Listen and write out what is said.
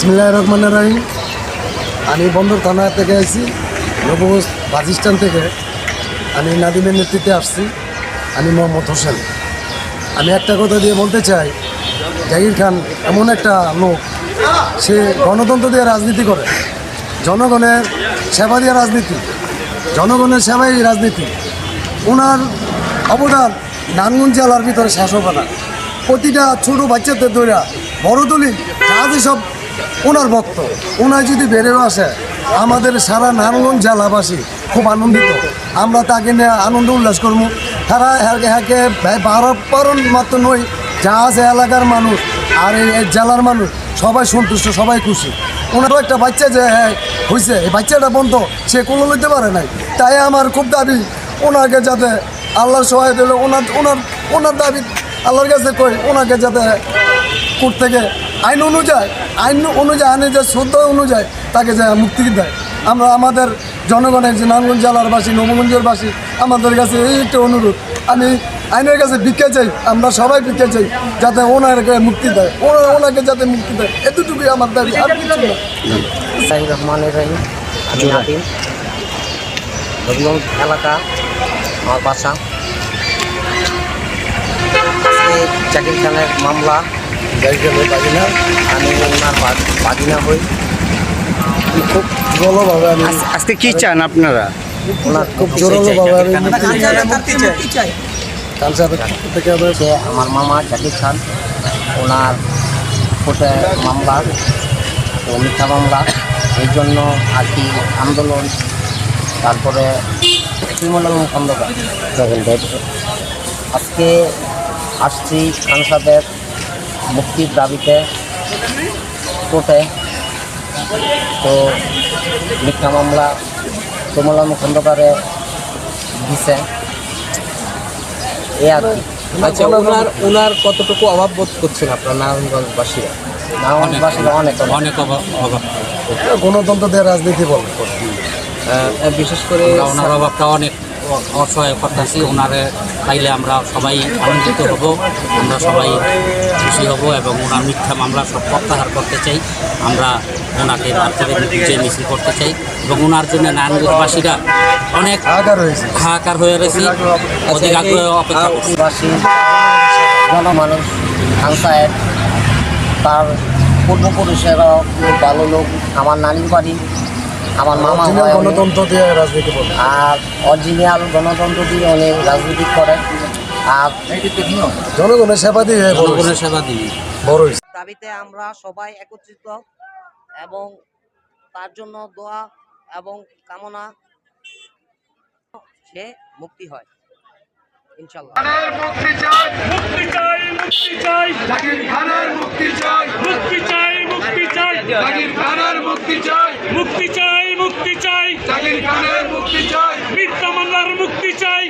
বিসমিল্লাহ রহমান রাহিম। আমি বন্দর থানা থেকে আইছি, নবগঞ্জ বাস থেকে। আমি নাদিমের নেতৃত্বে আসছি, আমি মোহাম্মদ হোসেন। আমি একটা কথা দিয়ে বলতে চাই, জাহির খান এমন একটা লোক, সে গণতন্ত্র দিয়ে রাজনীতি করে। জনগণের সেবা দিয়ে রাজনীতি, জনগণের সেবাই রাজনীতি। ওনার অবদান নারায়ণগঞ্জ জেলার ভিতরে শেষ হবে প্রতিটা ছোটো বাচ্চাদের ধরে বড় দলিল, যা সব ওনার ভক্ত। ওনার যদি বেড়েও আসে, আমাদের সারা নারায়ণগঞ্জ জেলাবাসী খুব আনন্দিত। আমরা তাকে নিয়ে আনন্দ উল্লাস করব। তারা হ্যাকে হ্যাকে পারণ মাত্র নই, যা আছে এলাকার মানুষ আর এই এই জেলার মানুষ, সবাই সন্তুষ্ট, সবাই খুশি। ওনারও একটা বাচ্চা যে হ্যাঁ হয়েছে এই বাচ্চাটা বন্ধ, সে কোনো লইতে পারে নাই। তাই আমার খুব দাবি, ওনাকে যাতে আল্লাহর সহায় দিলে ওনার ওনার ওনার দাবি আল্লাহর কাছে কই, ওনাকে যাতে কোর্ট থেকে আইন অনুযায়ী আইন অনুযায়ী আইনের যে শ্রদ্ধা অনুযায়ী তাকে যে মুক্তি দেয়। আমরা আমাদের জনগণের যে নারায়ণগঞ্জ জেলার বাসী নবগঞ্জের বাসী আমাদের কাছে এই একটা অনুরোধ। আমি আইনের কাছে ভিক্ষা চাই আমরা সবাই ভিক্ষা চাই যাতে ওনাকে মুক্তি দেয়। ওনার ওনাকে যাতে মুক্তি দেয় এতটুকুই আমার দাবি আর কিছু না। রহমান হবিগঞ্জ এলাকা আমার বাসা। জাকির খানের মামলা যাই গেল পারি না আমি ওনার বাদিনা হই। খুব জোরভাবে আমি আজকে কি চান আপনারা? ওনার খুব জোরালোভাবে আমি থেকে আমার মামা জাকির খান ওনার কোর্টে মামলা তো মিথ্যা মামলা এই জন্য আর কি আন্দোলন তারপরে তৃণমূল খন্দকার আজকে আসছি খান মুক্তির দাবিতে কোর্টে তো মিথ্যা মামলা তৃণমূল খন্দকারে দিছে। এই আর আচ্ছা ওনার ওনার কতটুকু অভাব বোধ করছেন আপনার নারায়ণগঞ্জবাসীরা? নারায়ণবাসীরা অনেক অনেক অভাব অভাব। গণতন্ত্র দিয়ে রাজনীতি বলে। বিশেষ করে ওনার অভাবটা অনেক। অসহায় করতেছি ওনারে পাইলে আমরা সবাই আনন্দিত হব আমরা সবাই খুশি হব এবং ওনার মিথ্যা মামলা সব প্রত্যাহার করতে চাই। আমরা ওনাকে বাচ্চাদের বিজয় মিছিল করতে চাই এবং ওনার জন্য নারায়ণগঞ্জবাসীরা অনেক হাহাকার হয়ে রয়েছে। অধিক আগ্রহে অপেক্ষা করছি। জনমানুষ খান সাহেব তার পূর্বপুরুষেরা ভালো লোক। আমার নানির বাড়ি আমার মামা গণতন্ত্র দিয়ে রাজনীতি বলে আর অরিজিনাল গণতন্ত্র দিয়ে অনেক রাজনীতি করে। আর জনগণের সেবা দিয়ে জনগণের সেবা দিয়ে। বড় দাবিতে আমরা সবাই একত্রিত এবং তার জন্য দোয়া এবং কামনা সে মুক্তি হয়। ইনশাল্লাহ মুক্তি চাই মুক্তি চাই মুক্তি চাই। মুক্তি চাই। মুক্তি চাই। জাকির খানের মুক্তি চাই। মুক্তি চাই মুক্তি চাই। জাকির খানের মুক্তি চাই। মিথ্যা মামলার মুক্তি চাই।